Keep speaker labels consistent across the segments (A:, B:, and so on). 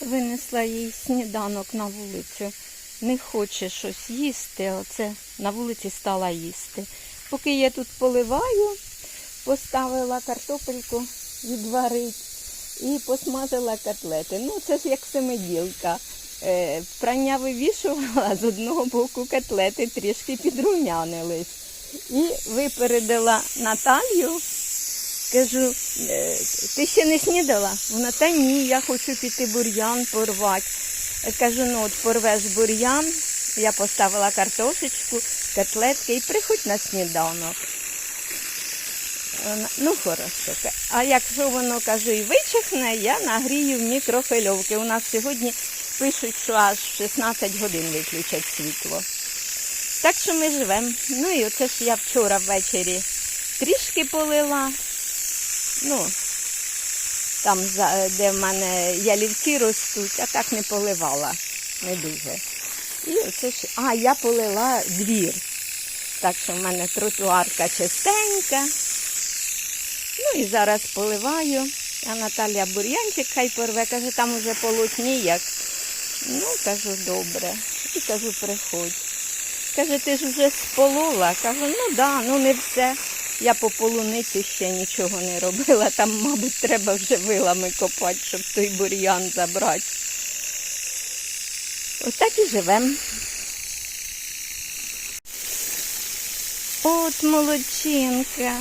A: Винесла їй сніданок на вулицю. Не хоче щось їсти, оце на вулиці стала їсти. Поки я тут поливаю, поставила картопельку відварить і посмажила котлети. Ну, це ж як семиділка. Е, прання вивішувала з одного боку котлети трішки підрумянились. І випередила Наталью. Кажу, «Е, ти ще не снідала? Вона, та ні, я хочу піти бур'ян порвати. Кажу, ну от порвеш бур'ян, я поставила картошечку, котлетки і приходь на сніданок. Вона, ну хорошо. А якщо воно кажу і вичихне, я нагрію в мікрохвильовки. У нас сьогодні пишуть, що аж 16 годин виключать світло. Так що ми живемо. Ну і оце ж я вчора ввечері трішки полила. Ну, там, де в мене ялівці ростуть, а так не поливала. Не дуже. І оце ж. А, я полила двір. Так що в мене тротуарка чистенька. Ну і зараз поливаю. А Наталя бур'янчик хай порве, каже, там уже полотні як. Ну, кажу, добре. І кажу, приходь. Каже, ти ж вже сполола. Кажу, ну да, ну не все. Я по полуниці ще нічого не робила. Там, мабуть, треба вже вилами копати, щоб той бур'ян забрати. Отак і живемо. От молодчинка.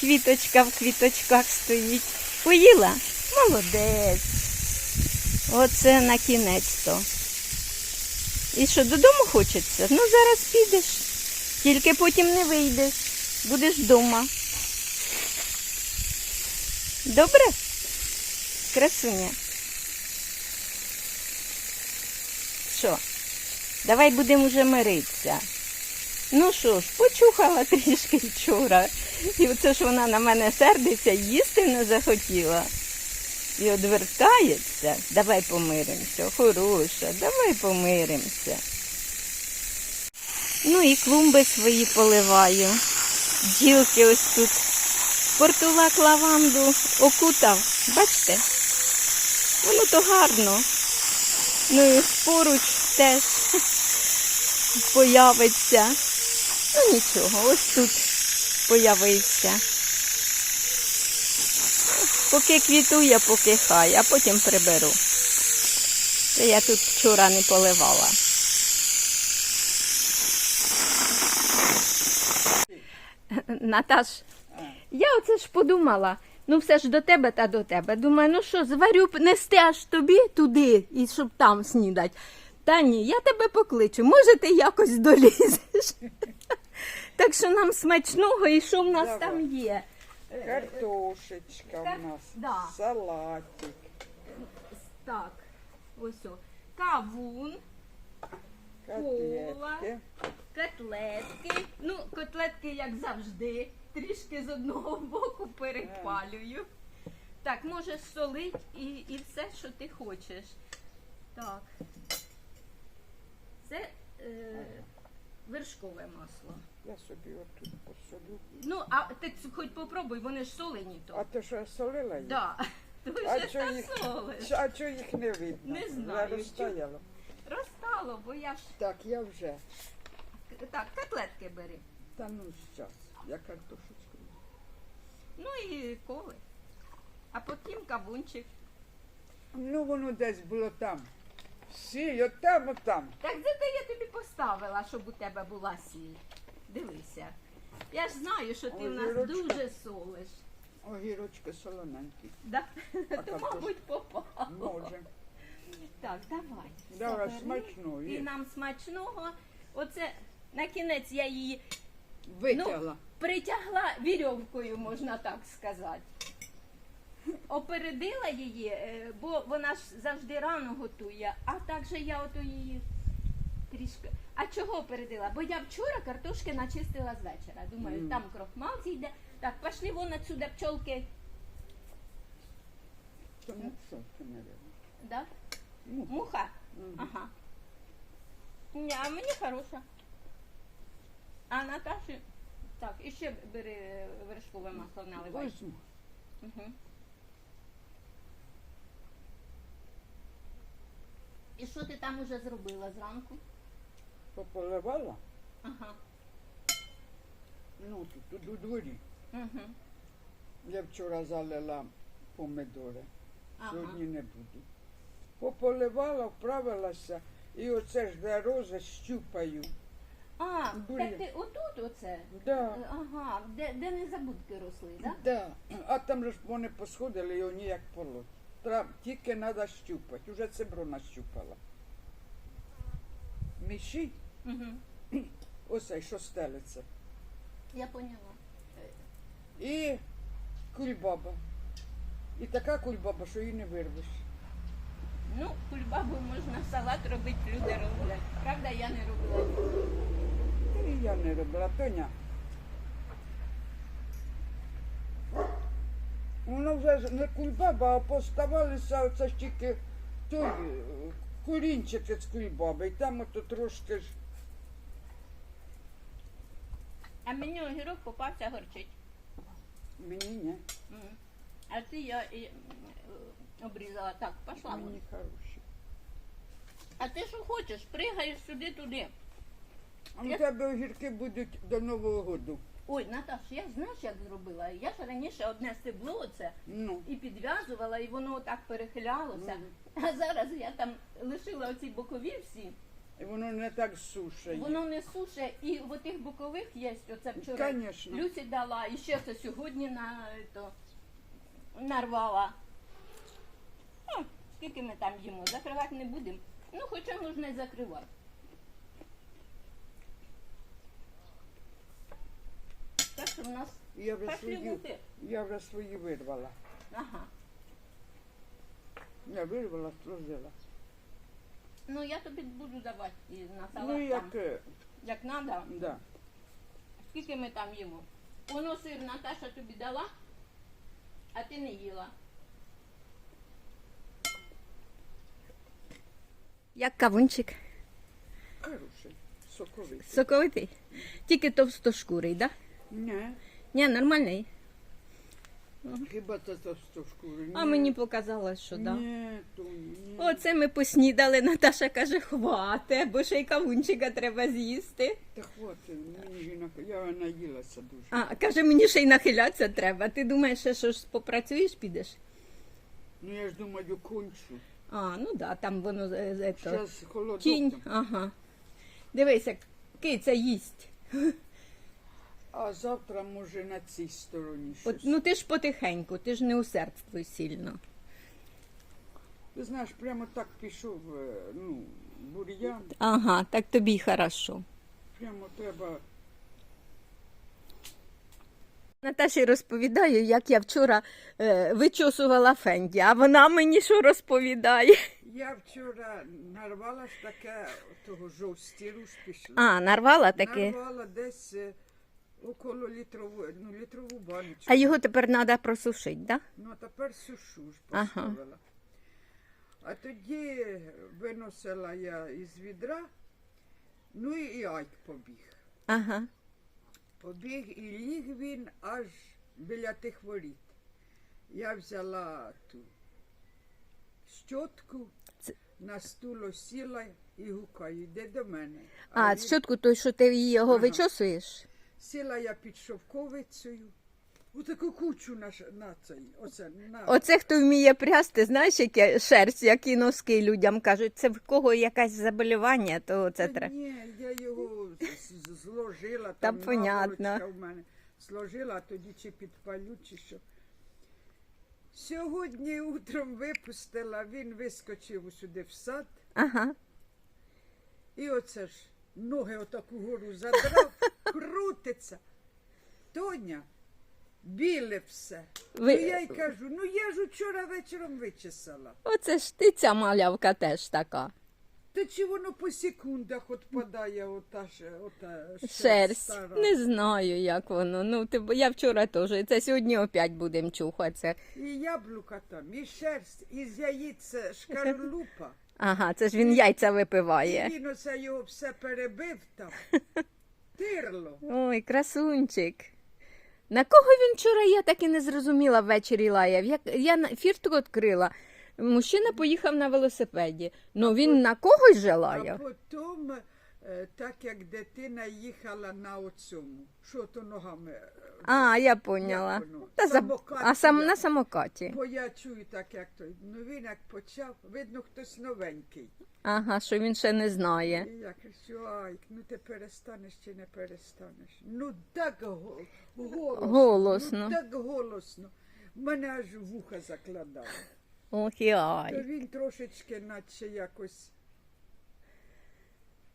A: Квіточка в квіточках стоїть. Поїла? Молодець. Оце на кінець-то. І що, додому хочеться? Ну, зараз підеш. Тільки потім не вийдеш. Будеш вдома. Добре? Красуня. Що? Давай будемо вже миритися. Ну що ж, почухала трішки вчора. І оце ж вона на мене сердиться, їсти не захотіла. І одвертається. Давай помиримося, хороша, давай помиримося. Ну і клумби свої поливаю. Ділки ось тут. Портулак лаванду окутав. Бачите? Воно то гарно. Ну і поруч теж появиться. Ну нічого, ось тут появився. Поки квітує, поки хай, а потім приберу. Це я тут вчора не поливала. Наташ, я оце ж подумала. Ну, все ж до тебе та до тебе. Думаю, ну що, зварю нести аж тобі туди, і щоб там снідать. Та ні, я тебе покличу. Може, ти якось долізеш. Так що нам смачного і що в нас
B: Давай.
A: там є.
B: Картошечка
A: Кар-
B: у нас,
A: да.
B: салатик.
A: Так, ось о. Кавун,
B: Котлетки.
A: Котлетки. Ну, котлетки, як завжди, трішки з одного боку перепалюю. Так, можеш солить і, і все, що ти хочеш. Так. Це е, вершкове масло.
B: Я собі отут посолю.
A: Ну, а ти ц- хоч попробуй, вони ж солені то.
B: А ти що я солила їх?
A: Да. Ти
B: А
A: вже
B: їх,
A: насолиш.
B: а чого їх не видно?
A: Не знаю,
B: розстояла.
A: Розстало, бо я ж.
B: Так, я вже.
A: Так, котлетки бери.
B: Та ну зараз. Я картошечку.
A: Ну і коли. А потім кавунчик.
B: Ну воно десь було там. Сіль, от там, от там.
A: Так зате я тобі поставила, щоб у тебе була сіль. Дивися. Я ж знаю, що ти в нас дуже солиш.
B: Огірочки солоненькі.
A: Да? То,
B: картошка?
A: мабуть, попало.
B: Може.
A: Так, давай.
B: Давай,
A: Забери.
B: смачно.
A: І
B: є.
A: нам смачного. Оце на кінець я її
B: Витягла.
A: притягла вірьовкою, можна так сказати. Опередила її, е, бо вона ж завжди рано готує, а також я ото її трішки. А чого опередила? Бо я вчора картошки начистила з вечора. Думаю,
B: Мгм.
A: там крохмал зійде. Так, пішли вон отсюди пчолки.
B: Тому що це, мабуть.
A: Да?
B: Ну,
A: Муха?
B: Мгм.
A: Ага. А мені хороша. А Наташі. Так, і ще бери вершкове масло наливай.
B: Возьму.
A: Угу. І що ти там уже зробила зранку?
B: Пополивала?
A: Ага.
B: Ну, тут, тут у дворі.
A: Угу.
B: Я вчора залила помидори.
A: Ага.
B: Сьогодні не буду. Пополивала, вправилася, і оце ж рози щупаю.
A: А, так ти отут оце?
B: Да.
A: Ага, де, де незабудки росли, так?
B: Да. А там же ж вони посходили його ніяк полоть. Треба, тільки треба щупати. Уже цебро нащупала. Міші,
A: Угу.
B: оцей, що стелиться.
A: Я поняла.
B: І кульбаба. І така кульбаба, що її не вирвеш.
A: Ну, кульбабу можна в салат робити, люди роблять. Правда, я не робила.
B: І я не робила, Тоня. Воно вже ж не кульбаба, а поставалися оце ж тільки той е, корінчики з кульбаби. І там ото трошки ж.
A: А мені огірок попався горчить.
B: Мені ні.
A: М. А ти я і, м, обрізала так, пошла.
B: Мені хороші.
A: А ти що хочеш? Пригаєш сюди туди.
B: А у тебе огірки будуть до Нового року.
A: Ой, Наташ, я знаєш, як зробила? Я ж раніше одне стебло оце
B: Ну,
A: і підв'язувала, і воно так перехилялося. А зараз я там лишила оці бокові всі.
B: і воно не так сушає.
A: Воно не суше, і в отих бокових є, оце вчора
B: Конечно.
A: Люсі дала, і ще це сьогодні на то, нарвала. Ну, скільки ми там їмо, закривати не будемо. Ну, хоча можна і закривати. Так що в нас
B: Я вже
A: пошли
B: я вже свої вирвала.
A: Ага.
B: Я вирвала, сложила.
A: Ну я тобі буду давати і на салат
B: Ну, як,
A: там.
B: е,
A: Як треба.
B: да.
A: Скільки ми там їмо? Воно сир Наташа тобі дала, а ти не їла. Як кавунчик.
B: Хороший, соковитий.
A: Соковитий. Тільки товстошкурий, так? Да?
B: Ні,
A: Ні, нормальний.
B: хіба це товстошкурий?
A: А мені показалось, що так. Да.
B: Ні, Тоні, ні.
A: Оце ми поснідали, Наташа каже, хвате, бо ще й кавунчика треба з'їсти.
B: Та хватить, мені ж і я наїлася дуже.
A: А, каже, мені ще й нахилятися треба. Ти думаєш, ще що ж попрацюєш, підеш?
B: Ну я ж думаю, кончу.
A: А, ну да, там воно е, е, то,
B: Зараз холодок. там.
A: Ага. Дивися, киця їсть.
B: А завтра може на цій стороні щось.
A: От, ну ти ж потихеньку, ти ж не усердствуй сильно.
B: Ти знаєш, прямо так пішов, е, ну, бур'ян.
A: Ага, так тобі й хорошо.
B: Прямо треба.
A: Наташі розповідаю, як я вчора е, вичосувала фенді, а вона мені що розповідає?
B: Я вчора нарвала ж таке того жовстіру ж пішла.
A: А, нарвала таке.
B: Нарвала десь е, около літрової, ну, літрову баночку.
A: А його тепер треба просушити, так? Да?
B: Ну, а тепер сушу ж
A: Ага.
B: поставила. А тоді виносила я із відра, ну і Айк побіг.
A: Ага.
B: Побіг і ліг він аж біля тих воріт. Я взяла ту щотку,
A: Це-
B: на стуло сіла і гукаю, йди до мене.
A: А,
B: він-
A: щотку той, що ти його
B: Ага.
A: вичосуєш?
B: Сіла я під шовковицею, у таку кучу на, ш- на цей, оце, на...
A: Оце хто вміє прясти, знаєш, яке шерсть, які носки людям кажуть, це в кого якесь заболівання, то це
B: Та
A: треба.
B: Ні, я його з- з- зложила,
A: Та
B: там
A: понятно.
B: наволочка в мене. Зложила, а тоді чи підпалю, чи що. Сьогодні утром випустила, він вискочив сюди в сад,
A: Ага.
B: і оце ж ноги отаку гору задрав, крутиться. Тоня, біле все.
A: Ви-
B: Ну я й кажу, ну я ж вчора вечором вичесала.
A: Оце ж ти ця малявка теж така.
B: Та чи воно по секундах отпадає ота, ж- ота шерсть
A: Шерсть.
B: стара?
A: Не знаю, як воно. Ну, ти, я вчора теж. Це сьогодні опять будемо чухатися.
B: І яблука там, і шерсть, і з яїць шкарлупа.
A: Ага, це ж він яйця
B: І
A: випиває.
B: він оце його все перебив там. Тирло.
A: Ой, красунчик. На кого він вчора, я так і не зрозуміла ввечері лаяв. Я, я фіртку відкрила, Мужчина поїхав на велосипеді. Ну він на когось же
B: А потім, так як дитина їхала на оцьому, що то ногами. е,
A: А, я поняла.
B: Як воно?
A: Та за...
B: Самокат
A: А сам на самокаті.
B: Бо я чую так, як той. Ну він як почав, видно, хтось новенький.
A: Ага, що він ще не знає.
B: І я кажу, ай, ну ти перестанеш чи не перестанеш. Ну так го- голосно.
A: Голосно.
B: Ну, так голосно. Мене аж вуха закладало.
A: Ох і
B: То
A: ай.
B: він трошечки наче якось.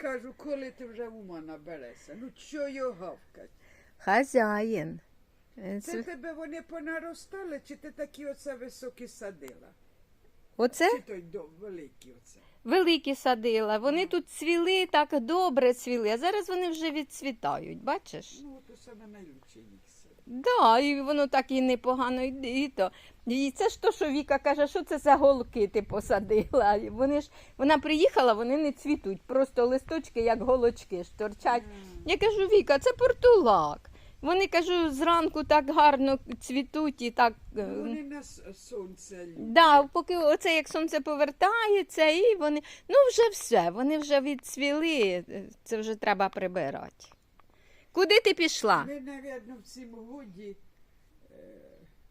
B: Кажу, коли ти вже ума наберешся. Ну чого його гавкать?
A: Хазяїн.
B: Це
A: це-
B: тебе вони понаростали, чи ти такі оце високі садила?
A: Оце
B: Чи той дом великі оце?
A: великі садила. Вони тут цвіли так добре цвіли, а зараз вони вже відцвітають, бачиш?
B: Ну, то саме їх садить.
A: Да, і воно так і непогано йде. І то. І це ж то, що Віка каже, що це за голки ти посадила. Вони ж, вона приїхала, вони не цвітуть, просто листочки, як голочки ж торчать. Я кажу, Віка, це портулак. Вони кажу, зранку так гарно цвітуть і так. е,
B: Ну, Вони на сонце.
A: Да, поки оце як сонце повертається, і вони. Ну, вже все, вони вже відцвіли, е, це вже треба прибирати. Куди ти пішла?
B: Ми, напевно, в цьому годі е,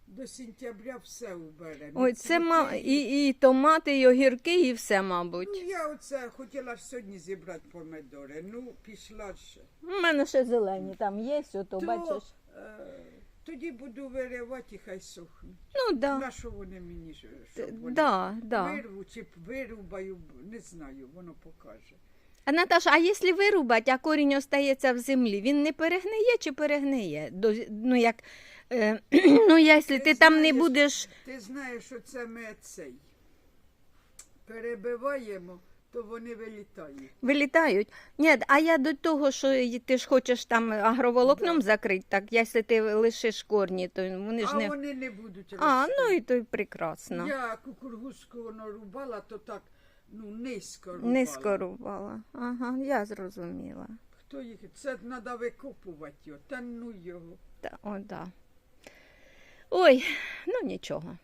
B: до сентября все уберемо.
A: Ой, це ма... і, і томати, і огірки, і все, мабуть.
B: Ну, я оце хотіла ж сьогодні зібрати помидори. Ну, пішла ж.
A: У мене ще зелені там є, ото,
B: То,
A: бачиш.
B: е, тоді буду виривати і хай сохнуть.
A: Ну, да.
B: На що вони мені щоб вони
A: Да, да.
B: вирву чи вирубаю, не знаю, воно покаже.
A: А Наташа, а якщо вирубати, а корінь остається в землі, він не перегниє чи перегниє? До, ну, як, е, ну, якщо ти там не
B: знаєш,
A: будеш.
B: Ти знаєш, що це ми цей перебиваємо, то вони вилітають.
A: Вилітають. Ні, а я до того, що й- ти ж хочеш там агроволокном закрити, так якщо ти лишиш корні, то вони ж
B: а
A: не.
B: вони не будуть
A: А,
B: рости.
A: ну і то й прекрасно.
B: Я кукургузку воно рубала, то так ну, низько рубала.
A: Низько рубала. Ага, я зрозуміла.
B: Хто їх? Це треба викопувати його. Та ну його.
A: Та, о, да. Ой, ну нічого.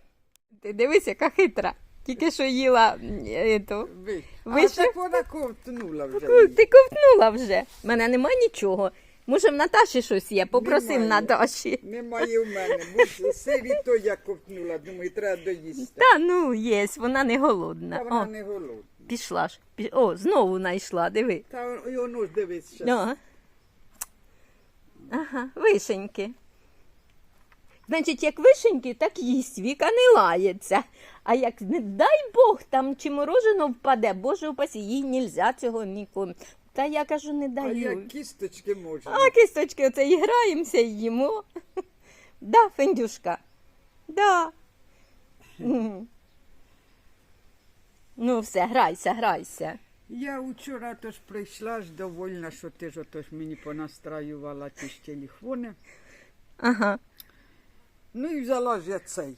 A: Ти дивись, яка хитра. Тільки що їла м, е.
B: Ви.
A: Ви
B: а
A: що?
B: так вона ковтнула вже.
A: Ти ковтнула вже. У мене нема нічого. Може, в Наташі щось є? Попросив
B: Немає.
A: Наташі.
B: Немає в мене. Бо сирі то я ковтнула, думаю, треба доїсти.
A: Та ну є, вона не голодна.
B: Та вона
A: О,
B: не голодна.
A: пішла ж. Пі- О, знову знайшла, диви.
B: Та і воно ж дивись щас.
A: Ага. Ага, вишеньки. Значить, як вишеньки, так їсть. Віка не лається. А як не дай Бог, там чи морожено впаде, Боже упасі, їй нельзя цього нікому. Та я кажу, не
B: А
A: даю.
B: як кісточки можна.
A: А кісточки, оце і граємося і їмо. Да, Фендюшка. Да. Ну, все, грайся, грайся.
B: Я вчора тож прийшла ж довольна, що ти ж отож мені понастраювала ті ж телефони.
A: Ага,
B: Ну і взяла ж я цей.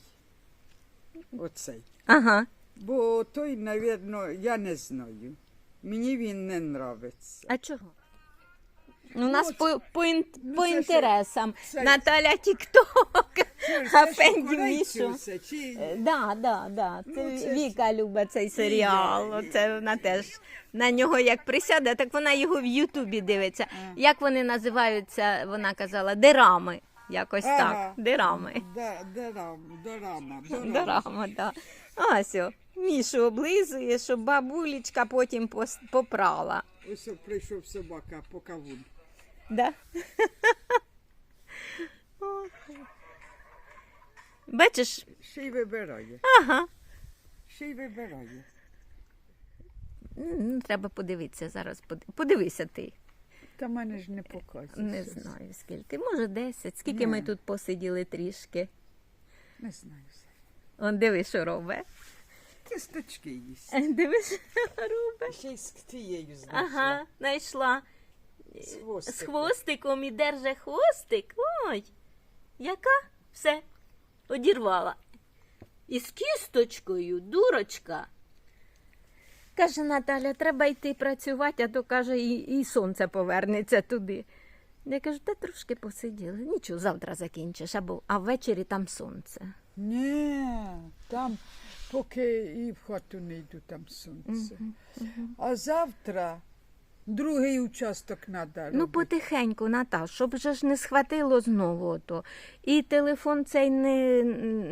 B: Оцей.
A: ага.
B: Бо той, навірно, я не знаю. Мені він не нравиться.
A: А чого? Ну, у нас
B: Ну,
A: по, по, ін-
B: ну,
A: по
B: це
A: інтересам.
B: це-
A: Наталя Тікток.
B: Це
A: А
B: що
A: Мішу.
B: чи...
A: Е, Да, да, да. Це
B: Ну, це ж-
A: Віка любить цей серіал. Це вона теж на нього як присяде, так вона його в Ютубі дивиться. Як вони називаються, вона казала, дирами. Якось
B: Ага.
A: так. Дирами.
B: Да, дорама, дорама, дорама.
A: Да. Ось, о, Мішу облизує, щоб бабулечка потім попрала.
B: Ось прийшов собака по кавун.
A: Да? Бачиш,
B: Ще й вибирає.
A: ага.
B: Ще й вибирає.
A: М, Треба подивитися зараз. Подивися ти.
B: Та мене ж не показує.
A: Не
B: щось.
A: знаю скільки. Може 10. Скільки ми тут посиділи трішки.
B: Не знаю.
A: Он диви, що робить.
B: Кісточки їсть.
A: Е, Диви, що робить.
B: Ще й з тією знайшла.
A: Ага, знайшла.
B: З
A: З
B: хвостиком.
A: хвостиком і держи хвостик. Ой, яка? Все, одірвала. І з кісточкою, дурочка. Каже Наталя, треба йти працювати, а то каже, і, і сонце повернеться туди. Я кажу, та трошки посиділи. Нічого, завтра закінчиш, або, а ввечері там сонце.
B: Ні, там поки і в хату не йду, там сонце. А завтра другий участок треба
A: Ну, потихеньку, Наташ, щоб вже ж не схватило знову то. І телефон цей не,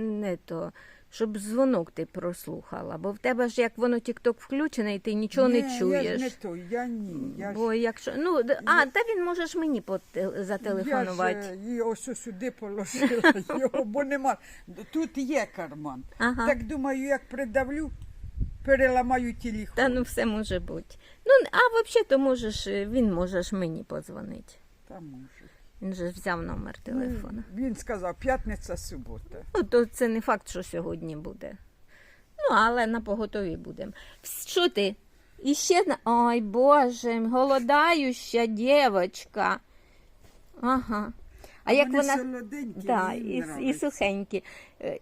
A: не то, щоб дзвонок ти прослухала. Бо в тебе ж як воно тік-ток включений, ти нічого
B: Ні,
A: не чуєш.
B: Я ж не той, я ні. Я ж,
A: Бо якщо. Ну, а, та він можеш мені поте- зателефонувати.
B: Я ж е, її ось сюди положила його, бо нема. Тут є карман.
A: Ага.
B: Так думаю, як придавлю, переламаю телефон.
A: Та ну все може бути. Ну, а взагалі то можеш, е, він можеш мені подзвонити.
B: Та може.
A: Він же ж взяв номер телефона.
B: Він сказав, п'ятниця, субота.
A: Ну, то це не факт, що сьогодні буде. Ну, але на поготові будемо. Що ти? І ще на. Ой, Боже, голодающа дівчинка. Ага. А як
B: Вони
A: вона.
B: солоденькі,
A: Да, і, і сухенькі. Е,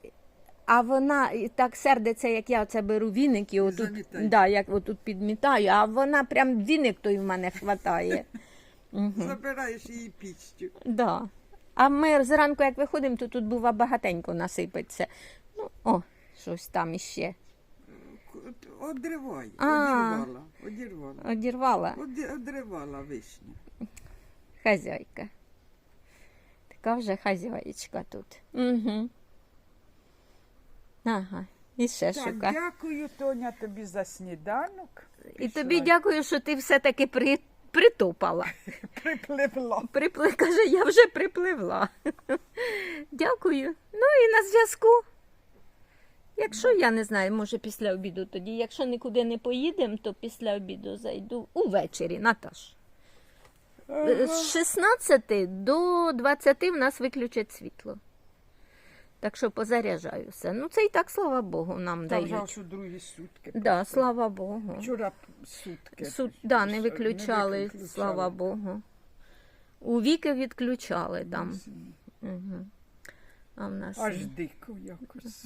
A: А вона так сердиться, як я оце беру віник і отут, да, як отут підмітаю, а вона прям віник той в мене хватає.
B: Забираєш її піччю.
A: Да. А ми зранку, як виходимо, то тут бува багатенько насипеться. Ну, о, щось там іще.
B: Одривай,
A: А.
B: одірвала, одірвала.
A: Одірвала
B: Оді- Одривала вишню.
A: хазяйка. Така вже хазяєчка тут. Угу. Ага. І ще
B: Так,
A: шука.
B: дякую, Тоня, тобі за сніданок.
A: І тобі дякую, що ти все-таки при... притопала.
B: Припливла.
A: Припли... Каже, я вже припливла. Дякую. Ну і на зв'язку. Якщо я не знаю, може після обіду тоді. Якщо нікуди не поїдемо, то після обіду зайду увечері, Наташ. З 16 до 20 в нас виключать світло. Так що позаряджаюся. Ну, це і так, слава Богу, нам
B: вже
A: дають.
B: у другі сутки.
A: Да, слава Богу.
B: Вчора сутки.
A: Суд, да, не виключали,
B: виключали.
A: слава Богу. У віки відключали там. Угу. А в нас
B: Аж дико якось.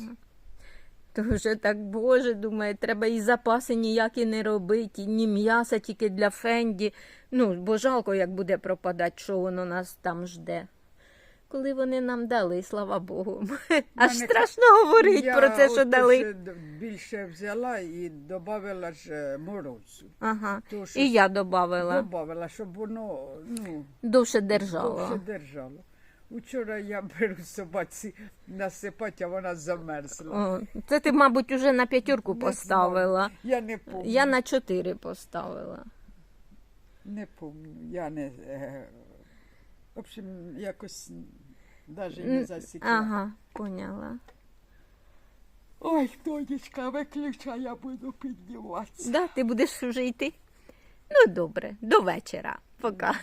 A: то вже так, Боже, думає, треба і запаси ніякі не робити, і ні м'яса тільки для фенді. Ну, бо жалко, як буде пропадати, що воно нас там жде. Коли вони нам дали, слава Богу. Аж
B: Мене-
A: страшно говорити про це, що дали.
B: ще більше взяла і додавала ж е, морозу.
A: Ага.
B: То, що
A: І я додавала.
B: Додавала, щоб воно ну,
A: Довше
B: довше держало. Учора я беру собаці насипати, а вона замерзла.
A: О, це ти, мабуть, уже на п'ятірку поставила.
B: Я не пам'ятаю.
A: Я на чотири поставила.
B: Не пам'ятаю. Я не. В общем, якось навіть не засікла.
A: Ага, поняла.
B: Ой, донечка, виключай, я буду підніматися.
A: Да, ти будеш вже йти? Ну, добре, до вечора. Пока.